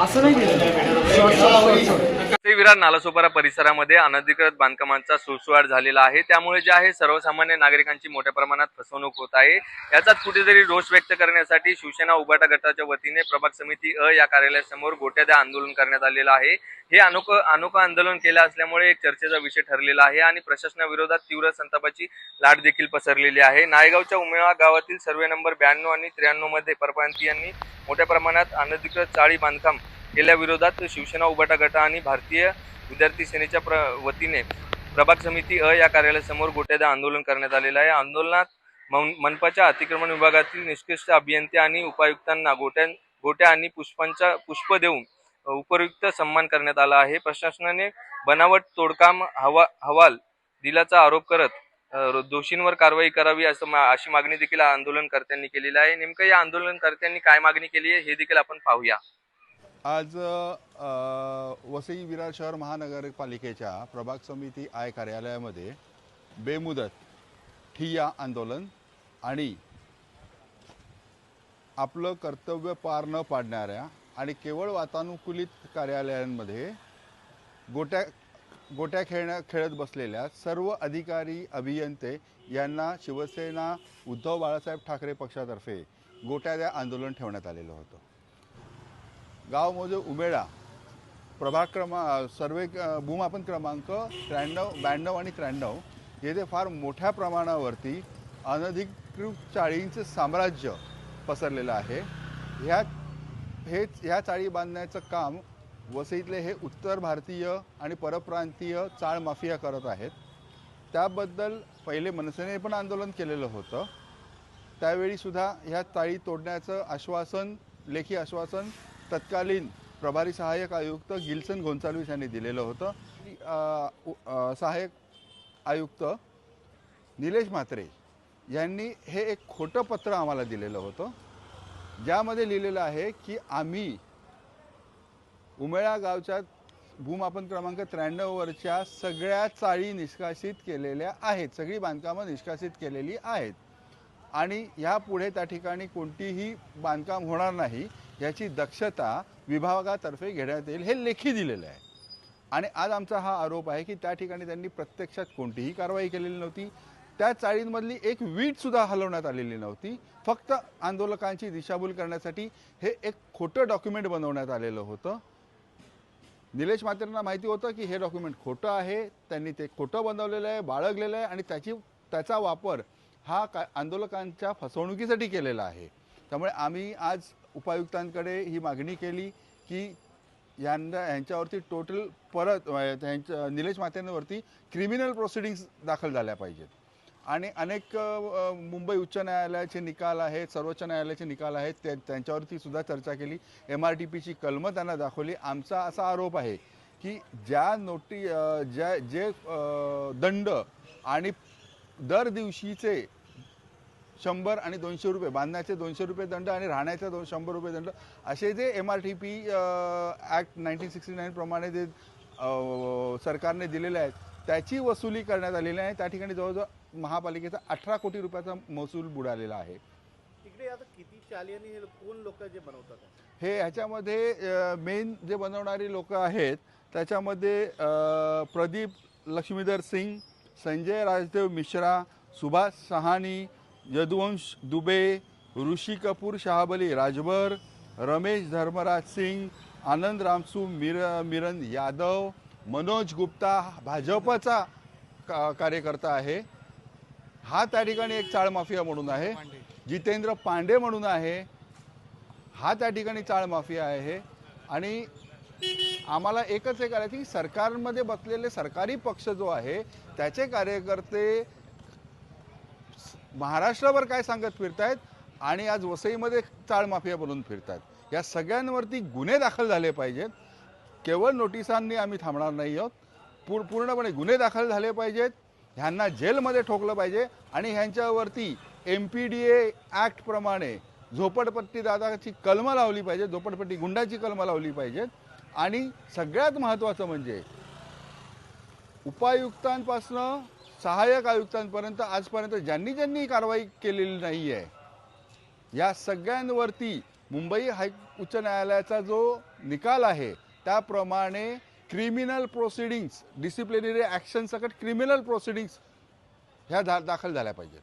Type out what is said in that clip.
असं नाही विरार नालासोपारा परिसरामध्ये अनधिकृत बांधकामांचा सुळसुळाट झालेला आहे. त्यामुळे जे आहे सर्वसामान्य नागरिकांची मोठ्या प्रमाणात फसवणूक होत आहे. याचाच कुठेतरी रोष व्यक्त करण्यासाठी शिवसेना उबाटा गटाच्या वतीने प्रभाग समिती अ या कार्यालयासमोर गोट्याद्या आंदोलन करण्यात आलेलं आहे. हे अनोखं अनोखं आंदोलन केलं असल्यामुळे एक चर्चेचा विषय ठरलेला आहे आणि प्रशासनाविरोधात तीव्र संतापाची लाट देखील पसरलेली आहे. नायगावच्या उमेळा गावातील सर्वे नंबर ब्याण्णव आणि त्र्याण्णवमध्ये परप्रांतीयांनी मोठ्या प्रमाणात अनधिकृत चाळी बांधकाम केल्याविरोधात शिवसेना उभटा गट आणि भारतीय विद्यार्थी सेनेच्या प्र वतीने प्रभाग समिती अ या कार्यालयासमोर गोट्यादा आंदोलन करण्यात आलेलं आहे. आंदोलनात मन- मनपाच्या अतिक्रमण विभागातील निष्कृष्ट अभियंते आणि उपायुक्तांना गोट्या गोट्या आणि पुष्पांचा पुष्प देऊन उपयुक्त सन्मान करण्यात आला आहे. प्रशासनाने बनावट तोडकाम हवा हवाल दिल्याचा आरोप करत दोषींवर कारवाई करावी असं मा- अशी मागणी देखील आंदोलनकर्त्यांनी केलेली आहे. नेमकं या आंदोलनकर्त्यांनी काय मागणी केली आहे हे देखील आपण पाहूया. आज वसई विरार शहर महानगरपालिकेच्या प्रभाग समिती आय कार्यालयामध्ये बेमुदत ठिय्या आंदोलन आणि आपलं कर्तव्य पार न पाडणाऱ्या आणि केवळ वातानुकूलित कार्यालयांमध्ये गोट्या गोट्या खेळण्या खेळत बसलेल्या सर्व अधिकारी अभियंते यांना शिवसेना उद्धव बाळासाहेब ठाकरे पक्षातर्फे गोट्या द्या आंदोलन ठेवण्यात आलेलं होतं. गाव उमेडा उमेळा प्रभाग क्रमा सर्वे भूमापन क्रमांक त्र्याण्णव ब्याण्णव आणि त्र्याण्णव. येथे फार मोठ्या प्रमाणावरती अनधिकृत चाळींचं साम्राज्य पसरलेलं आहे. ह्या हेच ह्या चाळी बांधण्याचं काम वसईतले हे उत्तर भारतीय आणि परप्रांतीय चाळ माफिया करत आहेत. त्याबद्दल पहिले मनसेने पण आंदोलन केलेलं होतं. त्यावेळीसुद्धा ह्या चाळी तोडण्याचं आश्वासन लेखी आश्वासन तत्कालीन प्रभारी सहाय्यक आयुक्त गिल्सन गोन्साल्विस यांनी दिलेलं होतं. सहाय्यक आयुक्त निलेश म्हात्रे यांनी हे एक खोटं पत्र आम्हाला दिलेलं होतं. ज्यामध्ये लिहिलेलं आहे की आम्ही उमेळा गावच्या भूमापन क्रमांक त्र्याण्णववरच्या सगळ्या चाळी निष्कासित केलेल्या आहेत. सगळी बांधकामं निष्कासित केलेली आहेत. आणि ह्यापुढे त्या ठिकाणी कोणतीही बांधकाम होणार नाही. याची दक्षता विभागातर्फे घेण्यात येईल हे लेखी दिलेलं आहे. आणि आज आमचा हा आरोप आहे की त्या ठिकाणी त्यांनी प्रत्यक्षात कोणतीही कारवाई केलेली नव्हती. त्या चाळींमधली एक वीटसुद्धा हलवण्यात आलेली नव्हती. फक्त आंदोलकांची दिशाभूल करण्यासाठी हे एक खोटं डॉक्युमेंट बनवण्यात आलेलं होतं. निलेश मात्रेंना माहिती होतं की हे डॉक्युमेंट खोटं आहे. त्यांनी ते खोटं बनवलेलं आहे बाळगलेलं आहे आणि त्याची त्याचा वापर हा का आंदोलकांच्या फसवणुकीसाठी केलेला आहे. त्यामुळे आम्ही आज उपायुक्तांकडे ही मागणी केली की यांना यांच्यावरती टोटल परत ह्यांच्या त्यांच्या निलेश मात्रेंवरती क्रिमिनल प्रोसिडिंग्स दाखल झाल्या पाहिजेत. आणि अनेक मुंबई उच्च न्यायालयाचे निकाल आहेत सर्वोच्च न्यायालयाचे निकाल आहेत त्या त्यांच्यावरती सुद्धा चर्चा केली. एम आर टी पीची कलमं त्यांना दाखवली. आमचा असा आरोप आहे की ज्या नोटी ज्या जे दंड आणि दर दिवशीचे शंभर आणि दोनशे रुपये बांधण्याचे दोनशे रुपये दंड आणि राहण्याचे दोन शंभर रुपये दंड. असे जे M R T P act nineteen sixty nine प्रमाणे जे सरकारने दिलेले आहेत त्याची वसुली करण्यात आलेली आहे. त्या ठिकाणी जवळजवळ महापालिकेचा अठरा कोटी रुपयाचा महसूल बुडालेला आहे. तिकडे आता किती चाली आणि हे कोण लोक जे बनवतात? हे ह्याच्यामध्ये मेन जे बनवणारी लोक आहेत त्याच्यामध्ये प्रदीप लक्ष्मीधर सिंग संजय राजदेव मिश्रा सुभाष सहानी यदुवंश दुबे ऋषी कपूर शहाबली राजभर रमेश धर्मराज सिंग आनंद रामसू मिर मिरन यादव मनोज गुप्ता भाजपचा का कार्यकर्ता आहे. हा त्या ठिकाणी एक चाळ माफिया म्हणून आहे. जितेंद्र पांडे म्हणून आहे. हा त्या ठिकाणी चाळ माफिया आहे. आणि आम्हाला एकच हे करायचं की सरकारमध्ये बसलेले सरकारी पक्ष जो आहे त्याचे कार्यकर्ते महाराष्ट्रावर काय सांगत फिरतायत आणि आज वसईमध्ये चाळ माफिया बनून फिरतात या सगळ्यांवरती गुन्हे दाखल झाले पाहिजेत. केवळ नोटिसांनी आम्ही थांबणार नाही आहोत. पूर पूर्णपणे गुन्हे दाखल झाले पाहिजेत. ह्यांना जेलमध्ये ठोकलं पाहिजे आणि ह्यांच्यावरती एम पी डी ए ॲक्टप्रमाणे झोपडपट्टी दादाची कलमं लावली पाहिजे झोपडपट्टी गुंडाची कलमं लावली पाहिजेत. आणि सगळ्यात महत्त्वाचं म्हणजे उपायुक्तांपासनं सहाय्यक आयुक्तांपर्यंत आजपर्यंत ज्यांनी ज्यांनी कारवाई केलेली नाही आहे या सगळ्यांवरती मुंबई हाय उच्च न्यायालयाचा जो निकाल आहे त्याप्रमाणे क्रिमिनल प्रोसिडिंग्स डिसिप्लिनरी ॲक्शन सकट क्रिमिनल प्रोसिडिंग्स ह्या दा दाखल झाल्या पाहिजेत.